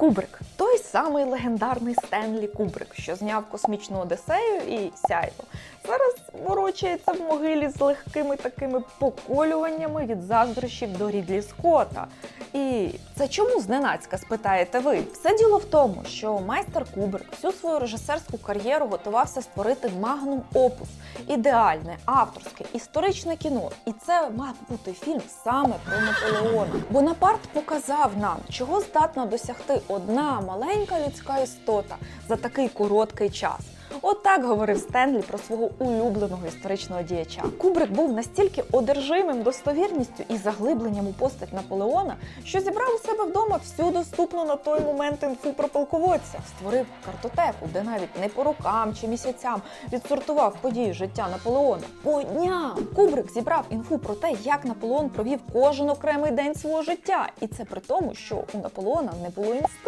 Кубрик той самий легендарний Стенлі Кубрик, що зняв космічну Одесею і сяйво. Зараз ворочається в могилі з легкими такими поколюваннями від заздрощів до Рідлі Скотта. І це чому зненацька, спитаєте ви? Все діло в тому, що майстер Кубрик всю свою режисерську кар'єру готувався створити магнум опус, ідеальне, авторське, історичне кіно. І це мав бути фільм саме про Наполеона. Бонапарт показав нам, чого здатна досягти одна маленька людська істота за такий короткий час. Отак говорив Стенлі про свого улюбленого історичного діяча. Кубрик був настільки одержимим достовірністю і заглибленням у постать Наполеона, що зібрав у себе вдома всю доступну на той момент інфу про полководця, створив картотеку, де навіть не по рокам чи місяцям відсортував події життя Наполеона. По дням Кубрик зібрав інфу про те, як Наполеон провів кожен окремий день свого життя, і це при тому, що у Наполеона не було інстинкту.